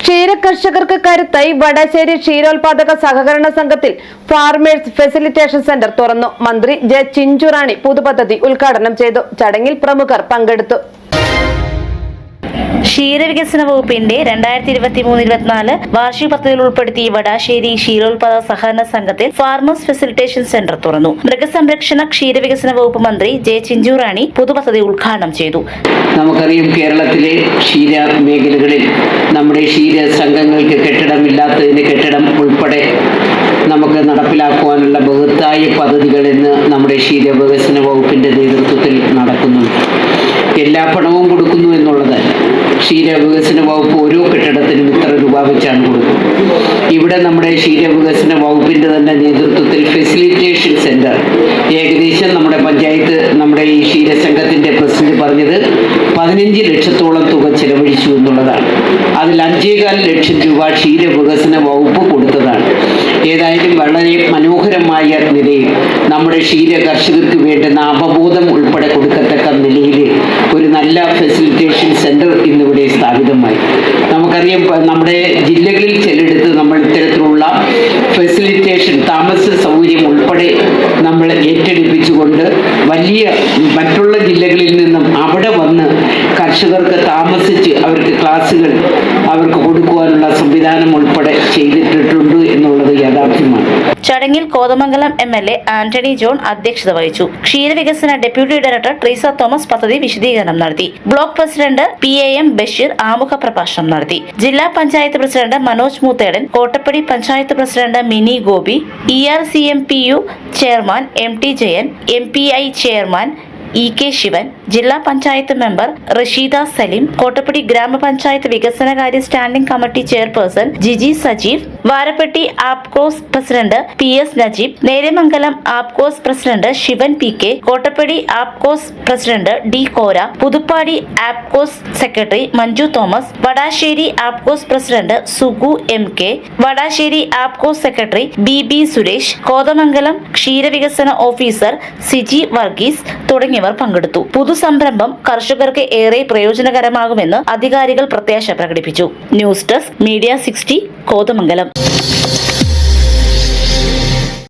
ക്ഷീരകർഷകർക്ക് കരുത്തായി വടശ്ശേരി ക്ഷീരോത്പാദക സഹകരണ സംഘത്തിൽ farmers facilitation centre തുറന്നു. മന്ത്രി ജെ ചിഞ്ചുറാണി പുതുപദ്ധതി ഉദ്ഘാടനം ചെയ്തു. ചടങ്ങിൽ പ്രമുഖർ പങ്കെടുത്തു. ക്ഷീരവികസന വകുപ്പിന്റെ രണ്ടായിരത്തി ഇരുപത്തി മൂന്ന് ഇരുപത്തിനാല് വാർഷിക പദ്ധതിയിൽ ഉൾപ്പെടുത്തി വടാശ്ശേരി ക്ഷീരോത്പാദക സഹകരണ സംഘത്തിൽ ഫാർമേഴ്സ് ഫെസിലിറ്റേഷൻ സെന്റർ തുറന്നു. മൃഗസംരക്ഷണ ക്ഷീരവികസന വകുപ്പ് മന്ത്രി ജെ ചിഞ്ചുറാണി പുതുപദ്ധതി ഉദ്ഘാടനം ചെയ്തു. നമുക്കറിയാം കേരളത്തിലെ ക്ഷീര മേഖലകളിൽ ക്ഷീര സംഘങ്ങൾക്ക് കെട്ടിടമില്ലാത്തതിന് കെട്ടിടം ഉൾപ്പെടെ നമുക്ക് നടപ്പിലാക്കുവാനുള്ള ബഹുത്തായ പദ്ധതികൾ ഇന്ന് നമ്മുടെ ക്ഷീര വികസന വകുപ്പിന്റെ നേതൃത്വത്തിൽ നടക്കുന്നുണ്ട്. എല്ലാ പണവും കൊടുക്കുന്നു എന്നുള്ളതല്ല ക്ഷീര വികസന വകുപ്പ് ഓരോ കെട്ടിടത്തിനും ഇത്ര രൂപ വെച്ചാണ് കൊടുക്കുന്നത്. ഇവിടെ നമ്മുടെ ക്ഷീര വികസന വകുപ്പിന്റെ തന്നെ നേതൃത്വത്തിൽ ഫെസിലിറ്റേഷൻ സെന്റർ ഏകദേശം നമ്മുടെ പഞ്ചായത്ത് നമ്മുടെ ഈ ക്ഷീരസംഘത്തിന്റെ പ്രസിഡന്റ് പറഞ്ഞത് പതിനഞ്ച് ലക്ഷത്തോളം തുക ചെലവഴിച്ചു എന്നുള്ളതാണ്. അതിൽ അഞ്ചേകാൽ ലക്ഷം രൂപ ക്ഷീരവികസന വകുപ്പ് കൊടുത്തതാണ്. ഏതായാലും വളരെ മനോഹരമായ നിലയിൽ നമ്മുടെ ക്ഷീര കർഷകർക്ക് വേണ്ടുന്ന അവബോധം ഉൾപ്പെടെ കൊടുക്കത്തക്ക നിലയിൽ ഒരു നല്ല ഫെസിലിറ്റേഷൻ സെന്റർ ഇന്നിവിടെ സ്ഥാപിതമായി. നമുക്കറിയാം നമ്മുടെ ജില്ലകളിൽ ചിലയിടത്ത് നമ്മൾ ഇത്തരത്തിലുള്ള ഫെസിലിറ്റേഷൻ താമസ സൗകര്യം ഉൾപ്പെടെ നമ്മൾ ഏറ്റെടുപ്പിച്ചുകൊണ്ട് വലിയ മറ്റുള്ള ജില്ലകളിൽ നിന്ന് കർഷകർക്ക് താമസിച്ച് അവർക്ക് ക്ലാസ്സുകൾ അവർക്ക് കൊടുക്കുവാനുള്ള സംവിധാനം ഉൾപ്പെടെ ചെയ്തിട്ടുണ്ട് എന്നുള്ളത് യാഥാർത്ഥ്യമാണ്. ചടങ്ങിൽ Kothamangalam M L A Antony John അധ്യക്ഷത വഹിച്ചു. ക്ഷീരവികസന ഡെപ്യൂട്ടി ഡയറക്ടർ ട്രീസ തോമസ് പദ്ധതി വിശദീകരണം നടത്തി. Block president P A M Basheer ആമുഖ പ്രഭാഷണം നടത്തി. ജില്ലാ panchayat president Manoj Moothedan Kottappady panchayat president Mini Gopi E R C M P U chairman M T Jayan M P I chairman E K Sivan ജില്ലാ panchayat member Rasheeda Saleem Kottappady ഗ്രാമപഞ്ചായത്ത് വികസനകാര്യ standing committee chairperson Jiji Sajeev Varappetty Apcos president P S Najeeb Neramangalam Apcos president Sivan P K Kottappady Apcos president D Kora Puthuppady Apcos secretary Manju Thomas Vadassery Apcos president Sugu M K Vadassery Apcos secretary B B Suresh Kothamangalam ക്ഷീരവികസന officer Siji Varghese തുടങ്ങിയവർ പങ്കെടുത്തു. പുതുസംരംഭം കർഷകർക്ക് ഏറെ പ്രയോജനകരമാകുമെന്ന് അധികാരികൾ പ്രത്യാശ പ്രകടിപ്പിച്ചു. News desk media sixty Kothamangalam. Thank you.